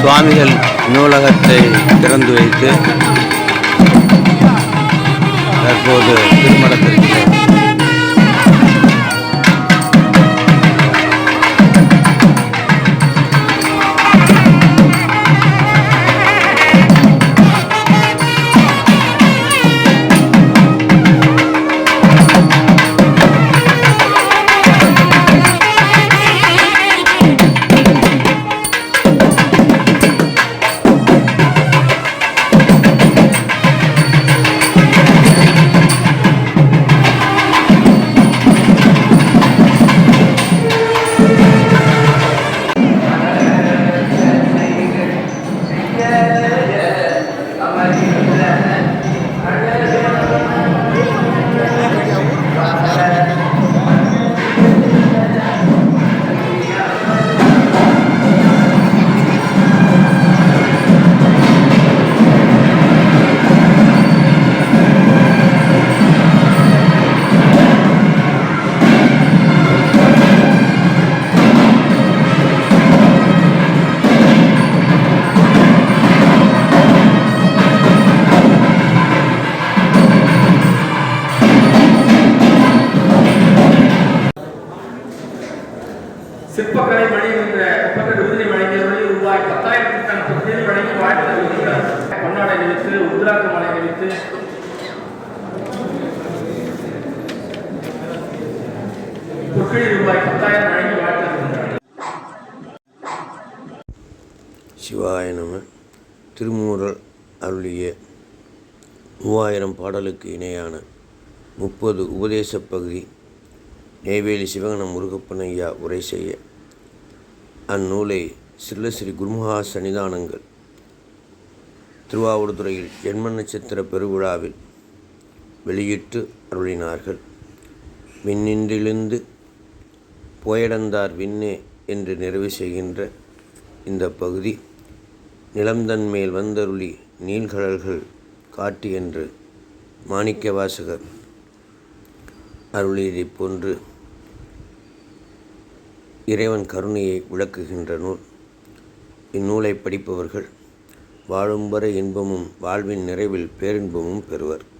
சுவாமிகள் நூலகத்தை திறந்து வைத்து தற்போது திருமணத்திற்கு சிற்பக்கலை என்ற ஒப்பந்த விருதினை வழங்கியவர்கள் ரூபாய் பத்தாயிரத்திற்கான தொகையை வழங்கி வாழ்த்து அறிவிக்கிறார் கொண்டாடை நினைத்து உத்ராக்க மலை நினைத்து தொகை ரூபாய் பத்தாயிரம் வழங்கி வாழ்த்து அறிவிக்கிறார் சிவாய நம. திருமூரல் அருளிய மூவாயிரம் பாடலுக்கு இணையான முப்பது உபதேச பகுதி நெய்வேலி சிவகணம் முருகப்பன் ஐயா உரை செய்ய அந்நூலை சில்லஸ்ரீ குருமகா சன்னிதானங்கள். திருவாவூர்துறையில் ஜென்ம நட்சத்திர பெருவிழாவில் வெளியிட்டு அருளினார்கள். விண்ணின்றிலிருந்து போயடந்தார் விண்ணே என்று நிறைவு செய்கின்ற இந்த பகுதி நிலம்தன் மேல் வந்தருளி நீள்கடல்கள் காட்டு என்று மாணிக்க வாசகர் அருளியதைப் போன்று இறைவன் கருணையை விளக்குகின்ற நூல். இந்நூலை படிப்பவர்கள் வாழும் வரை இன்பமும் வாழ்வின் நிறைவில் பேரின்பமும் பெறுவர்.